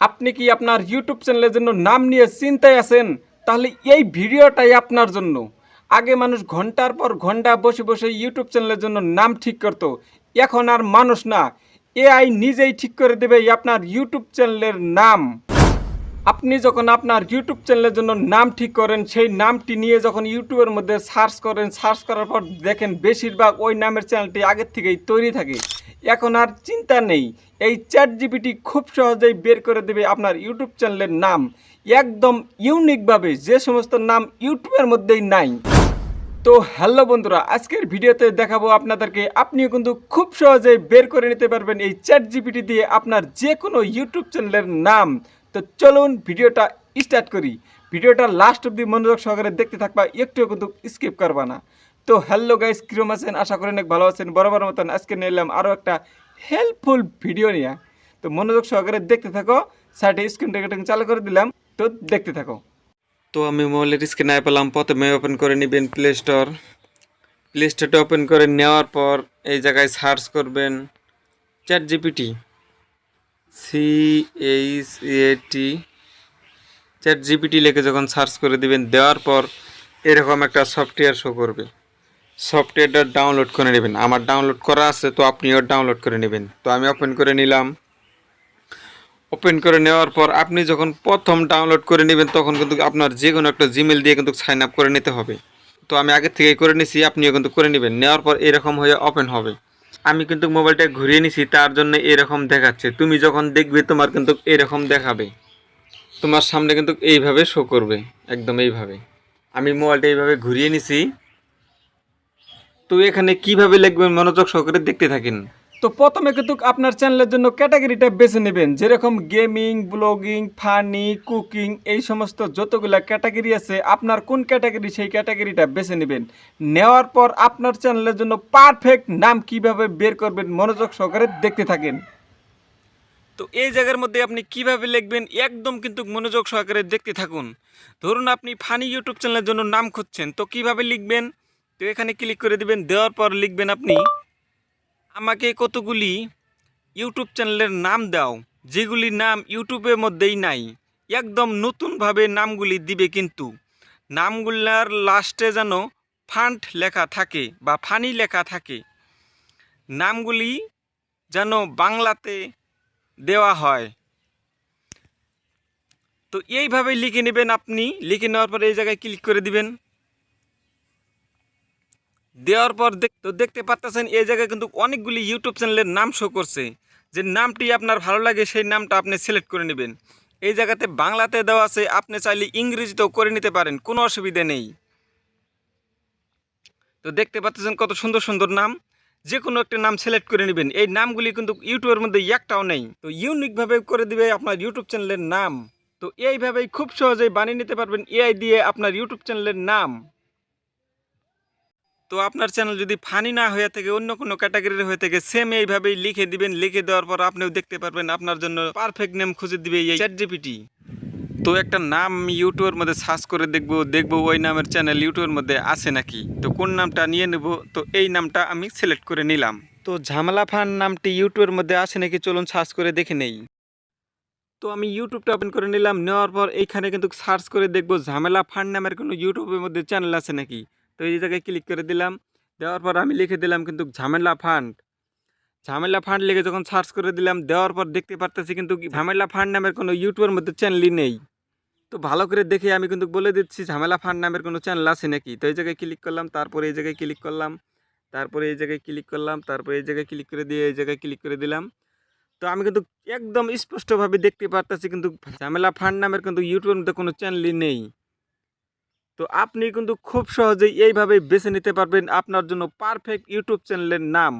আপনি কি আপনার ইউটিউব চ্যানেলের জন্য নাম নিয়ে চিন্তায় আছেন? তাহলে এই ভিডিওটাই আপনার জন্য। আগে মানুষ ঘণ্টার পর ঘণ্টা বসে বসে ইউটিউব চ্যানেলের জন্য নাম ঠিক করত। এখন আর মানুষ না। এআই নিজেই ঠিক করে দেবে আপনার ইউটিউব চ্যানেলের নাম। আপনি যখন আপনার ইউটিউব চ্যানেলের জন্য নাম ঠিক করেন, সেই নামটি নিয়ে যখন ইউটিউবের মধ্যে সার্চ করেন সার্চ করার পর দেখেন বেশিরভাগ ওই নামের চ্যানেলটি আগের থেকেই তৈরি থাকে। এখন আর চিন্তা নেই, এই চ্যাট জিপিটি খুব সহজেই বের করে দেবে আপনার ইউটিউব চ্যানেলের নাম। একদম ইউনিকভাবে যে সমস্ত নাম ইউটিউবের মধ্যেই নাই। তো হ্যালো বন্ধুরা, আজকের ভিডিওতে দেখাবো আপনাদেরকে, আপনিও কিন্তু খুব সহজেই বের করে নিতে পারবেন এই চ্যাট জিপিটি দিয়ে আপনার যে কোনো ইউটিউব চ্যানেলের নাম। তো চলুন ভিডিওটা স্টার্ট করি। ভিডিওটা লাস্ট অব্দি মনোযোগ সহকারে দেখতে থাকবা, একটুও কিন্তু স্কিপ করবা না। তো হ্যালো গাইস কিরম আছেন? আশা করি অনেক ভালো আছেন। বরাবর মতন আজকে নিয়ে এলাম আরও একটা হেল্পফুল ভিডিও নিয়ে। তো মনোযোগ সহকারে দেখতে থাকো সাইডে স্ক্রিন রেকর্ডিং চালু করে দিলাম, তো দেখতে থাকো। তো আমি মোবাইলের স্ক্রিনে পেলাম, প্রথমে ওপেন করে নেবেন প্লে স্টোর প্লে স্টোরটা ওপেন করে নেওয়ার পর এই জায়গায় সার্চ করবেন চ্যাট জিপিটি সি এইচ এটি চ্যাট জিপিটি লিখে যখন সার্চ করে দিবেন, দেওয়ার পর এরকম একটা সফটওয়্যার শো করবে। সফটওয়্যারটা ডাউনলোড করে নেবেন। আমার ডাউনলোড করা আছে, তো আপনিও ডাউনলোড করে নেবেন। তো আমি ওপেন করে নিলাম। ওপেন করে নেওয়ার পর আপনি যখন প্রথম ডাউনলোড করে নেবেন, তখন কিন্তু আপনার যে কোনো একটা জিমেল দিয়ে কিন্তু সাইন আপ করে নিতে হবে। তো আমি আগে থেকেই করে নিছি, আপনিও কিন্তু করে নেবেন। নেওয়ার পর এরকম হয়ে ওপেন হবে। আমি কিন্তু মোবাইলটা ঘুরিয়ে নিছি, তার জন্য এরকম দেখাচ্ছে। তুমি যখন দেখবে, তোমার কিন্তু এরকম দেখাবে। তোমার সামনে কিন্তু এইভাবে শো করবে, একদম এইভাবে। আমি মোবাইলটা এইভাবে ঘুরিয়ে নিছি। তো এখানে কীভাবে লিখবেন মনোযোগ সহকারে দেখতে থাকেন। তো প্রথমে কিন্তু আপনার চ্যানেলের জন্য ক্যাটাগরিটা বেছে নেবেন। যেরকম গেমিং, ব্লগিং, ফানি, কুকিং এই সমস্ত যতগুলা ক্যাটাগরি আছে, আপনার কোন ক্যাটাগরি সেই ক্যাটাগরিটা বেছে নেবেন। নেওয়ার পর আপনার চ্যানেলের জন্য পারফেক্ট নাম কীভাবে বের করবেন মনোযোগ সহকারে দেখতে থাকেন। তো এই জায়গার মধ্যে আপনি কীভাবে লিখবেন একদম কিন্তু মনোযোগ সহকারে দেখতে থাকুন। ধরুন আপনি ফানি ইউটিউব চ্যানেলের জন্য নাম খুঁজছেন, তো কীভাবে লিখবেন? তো এখানে ক্লিক করে দিবেন, দেওয়ার পর লিখবেন আপনি আমাকে কতগুলি ইউটিউব চ্যানেলের নাম দাও, যেগুলি নাম ইউটিউবের মধ্যেই নাই। একদম নতুনভাবে নামগুলি দিবে কিন্তু। নামগুলার লাস্টে যেন ফান্ড লেখা থাকে বা ফানি লেখা থাকে। নামগুলি যেন বাংলাতে দেওয়া হয়। তো এইভাবে লিখে নেবেন আপনি। লিখে নেওয়ার পর এই জায়গায় ক্লিক করে দিবেন। দেওয়ার পর তো দেখতে পাচ্ছেন এই জায়গায় কিন্তু অনেকগুলি ইউটিউব চ্যানেলের নাম শো করছে। যে নামটি আপনার ভালো লাগে, সেই নামটা আপনি সিলেক্ট করে নেবেন। এই জায়গাতে বাংলাতে দেওয়া আছে, আপনি চাইলে ইংরেজিতেও করে নিতে পারেন, কোনো অসুবিধা নেই। তো দেখতে পাচ্ছেন কত সুন্দর সুন্দর নাম। যে কোনো একটা নাম সিলেক্ট করে নেবেন। এই নামগুলি কিন্তু ইউটিউবের মধ্যে একটাও নেই। তো ইউনিকভাবে করে দিবে আপনার ইউটিউব চ্যানেলের নাম। তো এইভাবেই খুব সহজেই বানিয়ে নিতে পারবেন এআই দিয়ে আপনার ইউটিউব চ্যানেলের নাম। তো আপনার চ্যানেল যদি ফানি না হয়ে থাকে, অন্য কোনো ক্যাটাগরির হয়ে থাকে সেম এইভাবেই লিখে দিবেন, লিখে দেওয়ার পর আপনিও দেখতে পারবেন আপনার জন্য পারফেক্ট নেম খুঁজে দিবে এই চ্যাট জিপিটি তো একটা নাম ইউটিউবের মধ্যে সার্চ করে দেখব দেখব ওই নামের চ্যানেল ইউটিউবের মধ্যে আছে নাকি? তো কোন নামটা নিয়ে নেব? তো এই নামটা আমি সিলেক্ট করে নিলাম। তো ঝামেলা ফান নামটি ইউটিউবের মধ্যে আছে নাকি চলুন সার্চ করে দেখে নেই। তো আমি ইউটিউবটা ওপেন করে নিলাম, নেওয়ার পর এইখানে কিন্তু সার্চ করে দেখব ঝামেলা ফান্ড নামের কোনো ইউটিউবের মধ্যে চ্যানেল আছে নাকি? তো এই জায়গায় ক্লিক করে দিলাম, দেওয়ার পর আমি লিখে দিলাম কিন্তু ঝামেলা ফান্ড ঝামেলা ফান্ড লিখে যখন সার্চ করে দিলাম, দেওয়ার পর দেখতে পারতেছি কিন্তু ঝামেলা ফান্ড নামের কোনো ইউটিউবের মধ্যে চ্যানেলই নেই। তো ভালো করে দেখে আমি কিন্তু বলে দিচ্ছি, ঝামেলা ফান্ড নামের কোনো চ্যানেল আছে নাকি? তো এই জায়গায় ক্লিক করলাম, তারপরে এই জায়গায় ক্লিক করলাম, তারপরে এই জায়গায় ক্লিক করলাম, তারপরে এই জায়গায় ক্লিক করে দিয়ে এই জায়গায় ক্লিক করে দিলাম। তো আমি কিন্তু একদম স্পষ্টভাবে দেখতে পারতেছি কিন্তু ঝামেলা ফান্ড নামের কিন্তু ইউটিউবের মধ্যে কোনো চ্যানেলই নেই। তো আপনি কিন্তু খুব সহজেই এইভাবেই বেছে নিতে পারবেন আপনার জন্য পারফেক্ট ইউটিউব চ্যানেলের নাম।